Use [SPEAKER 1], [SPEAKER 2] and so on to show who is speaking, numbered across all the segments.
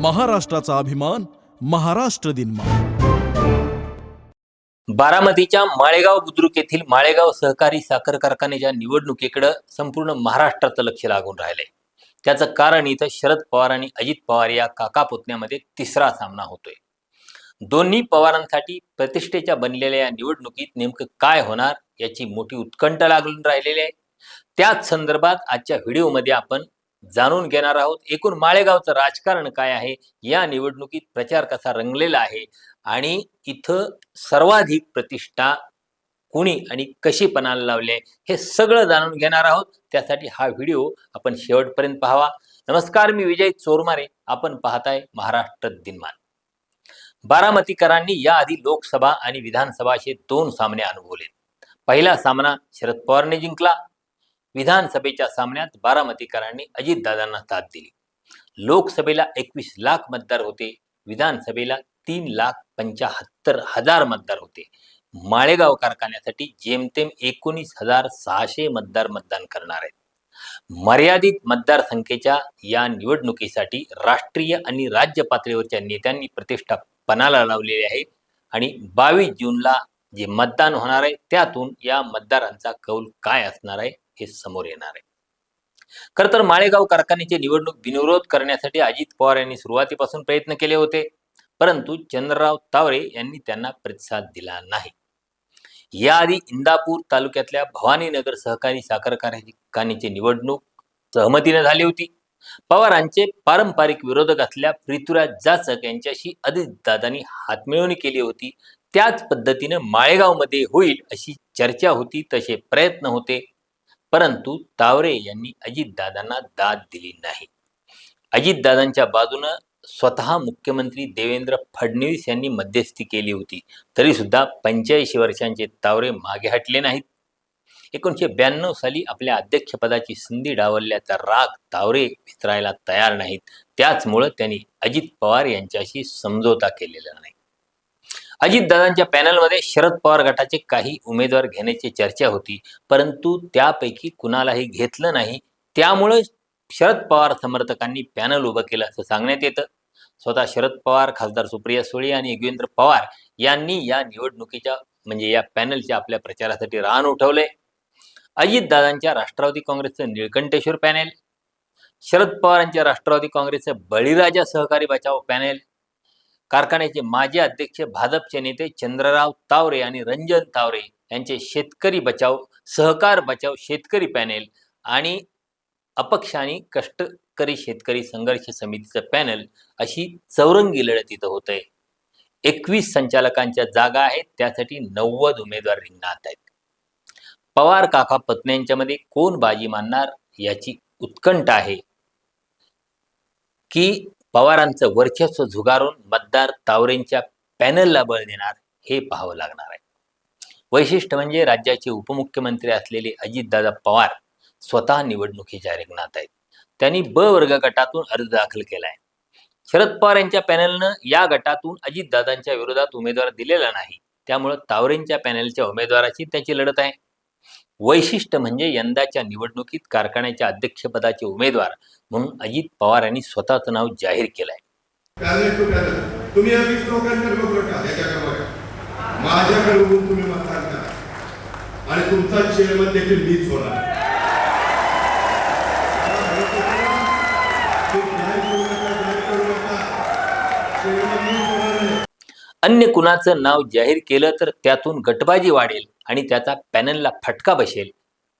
[SPEAKER 1] महाराष्ट्राचा अभिमान महाराष्ट्र दिन
[SPEAKER 2] बारामतीच्या माळेगाव बुद्रुक येथील माळेगाव सहकारी साखर कारखान्याच्या निवडणुकीकडे संपूर्ण महाराष्ट्राचं लक्ष लागून राहिलंय. त्याचं कारण इथं शरद पवार आणि अजित पवार या काका पुतण्यामध्ये तिसरा सामना होतोय. दोन्ही पवारांसाठी प्रतिष्ठेच्या बनलेल्या या निवडणुकीत नेमकं काय होणार याची मोठी उत्कंठ लागून राहिलेली आहे. त्याच संदर्भात आजच्या व्हिडिओमध्ये आपण जाणून घेणार आहोत एकूण माळेगावचं राजकारण काय आहे? या निवडणुकीत प्रचार कसा रंगलेला आहे? आणि इथं सर्वाधिक प्रतिष्ठा कुणी आणि कशी पणाला लावली आहे? हे सगळं जाणून घेणार आहोत. त्यासाठी हा व्हिडिओ आपण शेवटपर्यंत पाहावा. नमस्कार मी विजय चोरमारे. आपण पाहताय महाराष्ट्र दिनमान. बारामतीकरांनी याआधी लोकसभा आणि विधानसभा असे दोन सामने अनुभवलेत. पहिला सामना शरद पवारने जिंकला. विधानसभेच्या सामन्यात बारामतीकरांनी अजितदादांना साथ दिली. लोकसभेला एकवीस लाख मतदार होते विधानसभेला तीन लाख पंचाहत्तर हजार मतदार होते. माळेगाव कारखान्यासाठी जेमतेम एकोणीस हजार सहाशे मतदार मतदान करणार आहेत. मर्यादित मतदारसंख्येच्या या निवडणुकीसाठी राष्ट्रीय आणि राज्य पातळीवरच्या नेत्यांनी प्रतिष्ठा पणाला लावलेली आहे आणि बावीस जूनला जे मतदान होणार आहे त्यातून या मतदारांचा कौल काय असणार आहे हे समोर येणार आहे. खर तर माळेगाव कारखान्याची निवडणूक बिनविरोध करण्यासाठी अजित पवार यांनी सुरुवातीपासून प्रयत्न केले होते परंतु चंद्रराव तावरे यांनी त्यांना प्रतिसाद दिला नाही. याआधी इंदापूर तालुक्यातल्या भवानीनगर सहकारी साखर कारखान्याची निवडणूक सहमतीने झाली होती. पवारांचे पारंपरिक विरोधक असल्या पृथ्वीराज जाचक यांच्याशी अजितदादांनी हातमिळवणी केली होती. त्याच पद्धतीनं माळेगावमध्ये होईल अशी चर्चा होती तसे प्रयत्न होते. परंतु तावरे यांनी अजितदादांना दाद दिली नाही. अजितदादांच्या बाजूनं स्वतः मुख्यमंत्री देवेंद्र फडणवीस यांनी मध्यस्थी केली होती. तरीसुद्धा पंच्याऐंशी वर्षांचे तावरे मागे हटले नाहीत. एकोणीसशे ब्याण्णव साली आपल्या अध्यक्षपदाची संधी डावलल्याचा राग तावरे विसरायला तयार नाहीत. त्याचमुळं त्यांनी अजित पवार यांच्याशी समझोता केलेला नाही. अजितदादांच्या पॅनलमध्ये शरद पवार गटाचे काही उमेदवार घेण्याची चर्चा होती परंतु त्यापैकी कुणालाही घेतलं नाही. त्यामुळे शरद पवार समर्थकांनी पॅनल उभं केलं असं सांगण्यात येतं. स्वतः शरद पवार खासदार सुप्रिया सुळे आणि योगेंद्र पवार यांनी या निवडणुकीच्या म्हणजे या पॅनलच्या आपल्या प्रचारासाठी रान उठवलंय अजितदादांच्या राष्ट्रवादी काँग्रेसचं निळकंठेश्वर पॅनेल शरद पवारांच्या राष्ट्रवादी काँग्रेसचं बळीराजा सहकारी बचाव पॅनेल कारखान्याचे माजी अध्यक्ष भाजपचे नेते चंद्रराव तावरे आणि रंजन तावरे यांचे शेतकरी बचाव सहकार बचाव शेतकरी पॅनेल आणि अपक्ष आणि कष्टकरी शेतकरी संघर्ष समितीचं पॅनल अशी चौरंगी लढत इथं होत आहे एकवीस संचालकांच्या जागा आहेत त्यासाठी नव्वद उमेदवार रिंगणात आहेत. पवार काका पत्न्यांच्यामध्ये कोण बाजी मानणार याची उत्कंठ आहे. की पवारांचं वर्चस्व झुगारून मतदार तावरेंच्या पॅनलला बळ देणार हे पाहावं लागणार आहे. वैशिष्ट्य म्हणजे राज्याचे उपमुख्यमंत्री असलेले अजितदादा पवार स्वतः निवडणुकीच्या रिंगणात आहेत. त्यांनी ब वर्ग गटातून अर्ज दाखल केला आहे शरद पवार यांच्या पॅनलनं या गटातून अजितदादांच्या विरोधात उमेदवार दिलेला नाही. त्यामुळं तावरेंच्या पॅनलच्या उमेदवाराची त्याची लढत आहे. वैशिष्ट्य म्हणजे यंदाच्या निवडणुकीत कारखान्याच्या अध्यक्षपदाचे उमेदवार म्हणून अजित पवार यांनी स्वतःचं नाव जाहीर
[SPEAKER 3] पॅनल तुम्ही या वीस लोकांकडे बघू नका याच्याकडे. बघा माझ्याकडे बघून तुम्ही मतदान करा. आणि तुमचा चेअरमन देखील मीच होणार.
[SPEAKER 2] अन्य कुणाचं नाव जाहीर केलं तर त्यातून गटबाजी वाढेल आणि त्याचा पॅनलला फटका बसेल.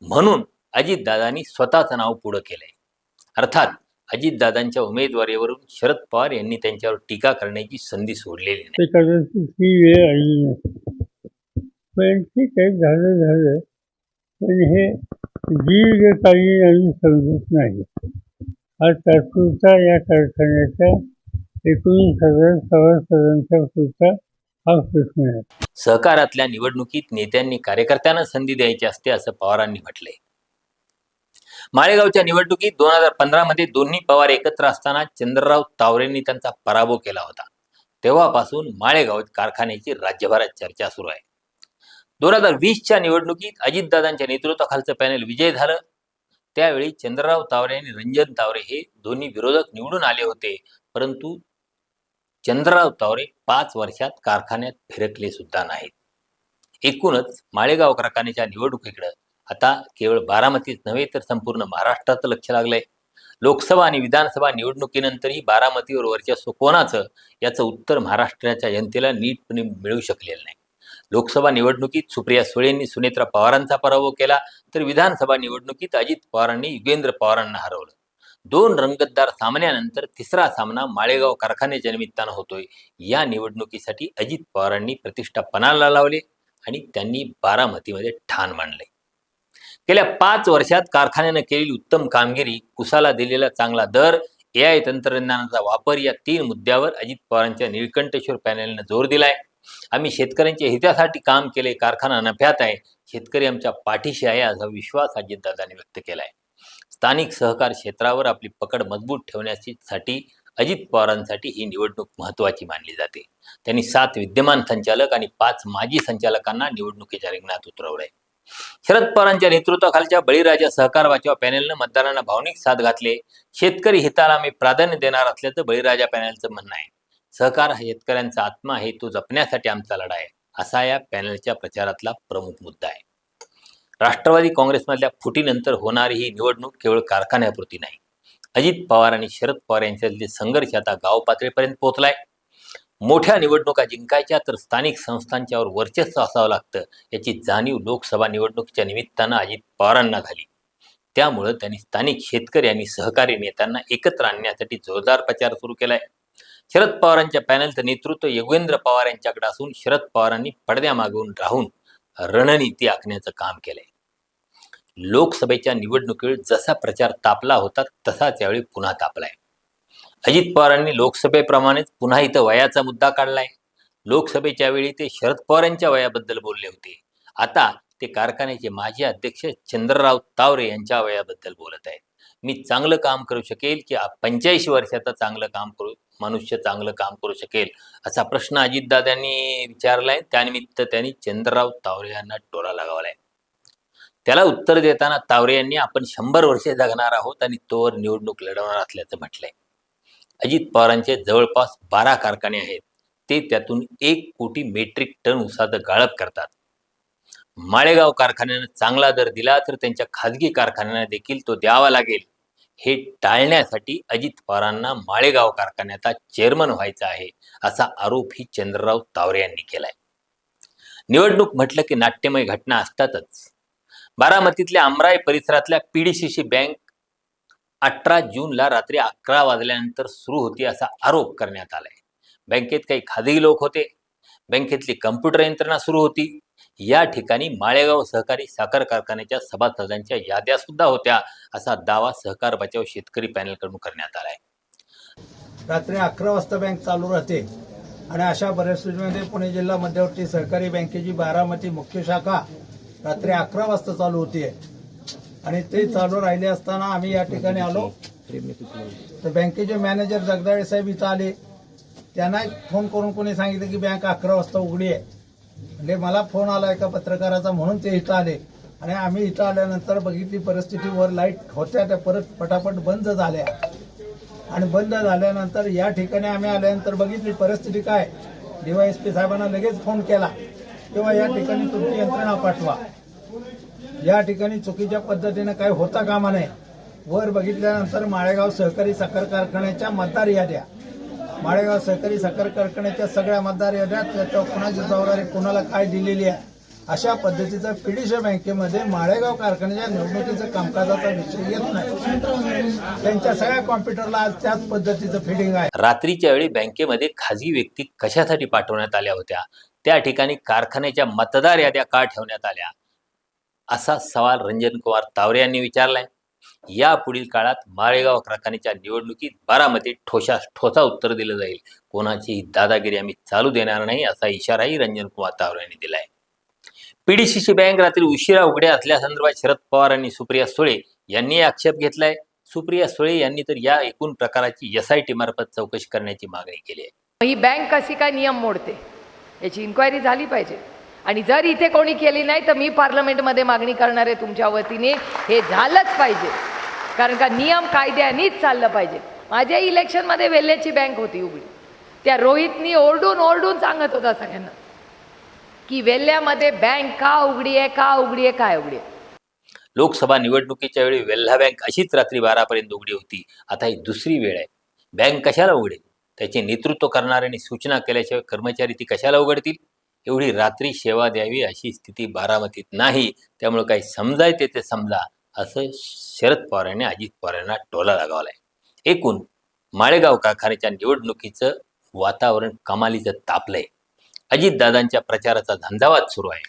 [SPEAKER 2] म्हणून अजितदादांनी स्वतःचं नाव पुढं केलंय. अर्थात अजितदादांच्या उमेदवारीवरून शरद पवार यांनी त्यांच्यावर टीका करण्याची संधी सोडलेली नाही.
[SPEAKER 4] पण ठीक आहे झालं झालं. पण हे दीर्घकालीन आम्ही समजत नाही. हा तात्पुरता या कारखान्याच्या एकोणीस हजार सभासदांच्या पुरता हा प्रश्न आहे.
[SPEAKER 2] सहकारातल्या निवडणुकीत नेत्यांनी कार्यकर्त्यांना संधी द्यायची असते असं पवारांनी म्हटलंय. माळेगावच्या निवडणुकीत दोन हजार पंधरा मध्ये दोन्ही पवार एकत्र असताना चंद्रराव तावरेंनी त्यांचा पराभव केला होता. तेव्हापासून माळेगाव कारखान्याची राज्यभरात चर्चा सुरू आहे. दोन हजार वीसच्या निवडणुकीत अजितदादांच्या नेतृत्वाखालचं पॅनल विजय झालं. त्यावेळी चंद्रराव तावरे आणि रंजन तावरे हे दोन्ही विरोधक निवडून आले होते. परंतु चंद्रराव तावरे पाच वर्षात कारखान्यात फिरकले सुद्धा नाहीत. एकूणच माळेगाव कारखान्याच्या निवडणुकीकडे आता केवळ बारामतीच नव्हे तर संपूर्ण महाराष्ट्रात लक्ष लागलंय. लोकसभा आणि विधानसभा निवडणुकीनंतरही बारामतीवर वर्चस्व कोणाचं याचं उत्तर महाराष्ट्राच्या जनतेला नीटपणे मिळू शकलेलं नाही. लोकसभा निवडणुकीत सुप्रिया सुळेंनी सुनेत्रा पवारांचा पराभव केला तर विधानसभा निवडणुकीत अजित पवारांनी युगेंद्र पवारांना हरवलं. दोन रंगतदार सामन्यानंतर तिसरा सामना माळेगाव कारखान्याच्या निमित्तानं होतोय. या निवडणुकीसाठी अजित पवारांनी प्रतिष्ठा पणाला लावले आणि त्यांनी बारामतीमध्ये ठाण मांडले गेल्या पाच वर्षात कारखान्यानं केलेली उत्तम कामगिरी कुसाला दिलेला चांगला दर ए आय तंत्रज्ञानाचा वापर या तीन मुद्द्यावर अजित पवारांच्या निळकंठेश्वर पॅनलनं जोर दिलाय. आम्ही शेतकऱ्यांच्या हितासाठी काम केले कारखाना नफ्यात आहे शेतकरी आमच्या पाठीशी आहे असा विश्वास अजितदादांनी व्यक्त केलाय. स्थानिक सहकार क्षेत्रावर आपली पकड मजबूत ठेवण्यासाठी अजित पवारांसाठी ही निवडणूक महत्वाची मानली जाते. त्यांनी सात विद्यमान संचालक आणि पाच माजी संचालकांना निवडणुकीच्या रिंगणात उतरवलंय. शरद पवारांच्या नेतृत्वाखालच्या बळीराजा सहकार वाचवा पॅनेलनं मतदारांना भावनिक साथ घातले. शेतकरी हिताला आम्ही प्राधान्य देणार असल्याचं बळीराजा पॅनेलचं म्हणणं आहे. सहकार हा शेतकऱ्यांचा आत्मा आहे तो जपण्यासाठी आमचा लढा आहे. असा या पॅनलच्या प्रचारातला प्रमुख मुद्दा आहे. राष्ट्रवादी काँग्रेसमधल्या फुटीनंतर होणारी ही निवडणूक केवळ कारखान्यापुरती नाही. अजित पवार आणि शरद पवार यांच्यातले संघर्ष आता गाव पातळीपर्यंत पोहोचलाय. मोठ्या निवडणुका जिंकायच्या तर स्थानिक संस्थांच्यावर वर्चस्व असावं लागतं याची जाणीव लोकसभा निवडणुकीच्या निमित्तानं अजित पवारांना झाली. त्यामुळं त्यांनी स्थानिक शेतकरी आणि सहकारी नेत्यांना एकत्र आणण्यासाठी जोरदार प्रचार सुरू केलाय. शरद पवारांच्या पॅनलचं नेतृत्व योगेंद्र पवार यांच्याकडे असून शरद पवारांनी पडद्यामागून राहून रणनीती आखण्याचं काम केलंय. लोकसभेच्या निवडणुकीवर जसा प्रचार तापला होता तसाच यावेळी पुन्हा तापलाय. अजित पवारांनी लोकसभेप्रमाणेच पुन्हा इथं वयाचा मुद्दा काढलाय. लोकसभेच्या वेळी ते शरद पवारांच्या वयाबद्दल बोलले होते. आता ते कारखान्याचे माजी अध्यक्ष चंद्रराव तावरे यांच्या वयाबद्दल बोलत आहेत. मी चांगलं काम करू शकेल की पंच्याऐंशी वर्षाचा चांगलं काम करू मनुष्य चांगलं काम करू शकेल? असा प्रश्न अजितदादांनी विचारलाय. त्यानिमित्त त्यांनी चंद्रराव तावरे यांना टोला लगावलाय. त्याला उत्तर देताना तावरे यांनी आपण शंभर वर्षे जगणार आहोत आणि तोवर निवडणूक लढवणार असल्याचं म्हटलंय. अजित पवारांचे जवळपास बारा कारखाने आहेत. ते त्यातून एक कोटी मेट्रिक टन उसाचं गाळप करतात. माळेगाव कारखान्यानं चांगला दर दिला तर त्यांच्या खाजगी कारखान्यांना देखील तो द्यावा लागेल. हे टाळण्यासाठी अजित पवारांना माळेगाव कारखान्याचा चेअरमन व्हायचा आहे असा आरोपही चंद्रराव तावरे यांनी केलाय. निवडणूक म्हटलं की नाट्यमय घटना असतातच. बारामतीतल्या अमराई परिसरातल्या पीडीसीसी बँक अठरा जूनला रात्री अकरा वाजल्यानंतर सुरू होती असा आरोप करण्यात आलाय. बँकेत काही खाजगी लोक होते. बँकेतली कम्प्युटर यंत्रणा सुरू होती. या ठिकाणी माळेगाव सहकारी साखर कारखान्याच्या सभासदांच्या याद्या सुद्धा होत्या असा दावा सहकार बचाव शेतकरी पॅनलकडून करण्यात आलाय.
[SPEAKER 5] रात्री अकरा वाजता बँक चालू राहते आणि अशा परिस्थितीमध्ये पुणे जिल्हा मध्यवर्ती सहकारी बँकेची बारामती मुख्य शाखा रात्री अकरा वाजता चालू होतीये. आणि ते चालू राहिले असताना आम्ही या ठिकाणी आलो. तर बँकेचे मॅनेजर जगदाळे साहेब इथं आले. त्यांना फोन करून कोणी सांगितलं की बँक अकरा वाजता उघडी आहे. म्हणजे मला फोन आला एका पत्रकाराचा म्हणून ते इथं आले. आणि आम्ही इथं आल्यानंतर बघितली परिस्थिती वर लाइट होत्या त्या परत पटापट बंद झाल्या. आणि बंद झाल्यानंतर या ठिकाणी आम्ही आल्यानंतर बघितली परिस्थिती काय? डीवायएसपी साहेबांना लगेच फोन केला. किंवा या ठिकाणी तुमची यंत्रणा पाठवा. या ठिकाणी चुकीच्या पद्धतीने काही होता कामा नये. वर बघितल्यानंतर माळेगाव सहकारी साखर कारखान्याच्या मतदार याद्या. माळेगाव सहकारी साखर कारखान्याच्या सगळ्या मतदार याद्या त्याच्यावर कुणाची जबाबदारी कुणाला काय दिलेली आहे? अशा पद्धतीचं पीडीसी बँकेमध्ये माळेगाव कारखान्याच्या निवडणुकीचं कामकाजाचा विषय येत नाही. त्यांच्या सगळ्या कॉम्प्युटरला आज त्याच पद्धतीचं फिडिंग आहे.
[SPEAKER 2] रात्रीच्या वेळी बँकेमध्ये खाजगी व्यक्ती कशासाठी पाठवण्यात आल्या होत्या? त्या ठिकाणी कारखान्याच्या मतदार याद्या का ठेवण्यात आल्या? असा सवाल रंजन कुमार तावरे यांनी विचारलाय. या पुढील काळात माळेगाव कारखान्याच्या निवडणुकीत बारामतीत ठोशा ठोसा उत्तर दिलं जाईल. कोणाचीही दादागिरी आम्ही चालू देणार नाही असा इशाराही रंजन कुमार तावरे यांनी दिलाय. पीडीसीची बँक रात्री उशिरा उघड्या असल्यासंदर्भात शरद पवार आणि सुप्रिया सुळे यांनी आक्षेप घेतलाय. सुप्रिया सुळे यांनी तर या एकूण प्रकाराची एस आय टी मार्फत चौकशी करण्याची मागणी केली आहे.
[SPEAKER 6] ही बँक कशी काय नियम मोडते? याची इन्क्वायरी झाली पाहिजे. आणि जर इथे कोणी केली नाही तर मी पार्लमेंटमध्ये मागणी करणार आहे तुमच्या वतीने. हे झालंच पाहिजे. कारण का नियम कायद्यानीच चाललं पाहिजे. माझ्या इलेक्शनमध्ये वेल्ल्याची बँक होती उघडी. त्या रोहितनी ओरडून ओरडून सांगत होता सगळ्यांना की वेल्ल्यामध्ये बँक का उघडी आहे का उघडी आहे काय उघडी आहे?
[SPEAKER 2] लोकसभा निवडणुकीच्या वेळी वेल्हा बँक अशीच रात्री बारापर्यंत उघडी होती. आता ही दुसरी वेळ आहे. बँक कशाला उघडेल? त्याचे नेतृत्व करणाऱ्यांनी सूचना केल्याशिवाय कर्मचारी ती कशाला उघडतील? एवढी रात्री सेवा द्यावी अशी स्थिती बारामतीत नाही. त्यामुळे काही समजायचे ते समजा असं शरद पवार यांनी अजित पवार यांना टोला लगावलाय. एकूण माळेगाव कारखान्याच्या निवडणुकीचं वातावरण कमालीचं तापलंय. अजितदादांच्या प्रचाराचा धंदावाद सुरू आहे.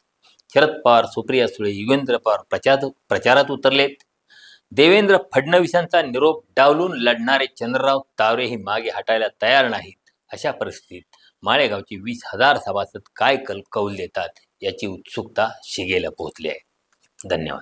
[SPEAKER 2] शरद पवार सुप्रिया सुळे युगेंद्र पवार प्रचार प्रचारात उतरलेत. देवेंद्र फडणवीसांचा निरोप डावलून लढणारे चंद्रराव तावरेही मागे हटायला तयार नाहीत अशा परिस्थितीत माळेगावची वीस हजार सभासद काय कल कौल देतात याची उत्सुकता शिगेला पोहोचली आहे. धन्यवाद.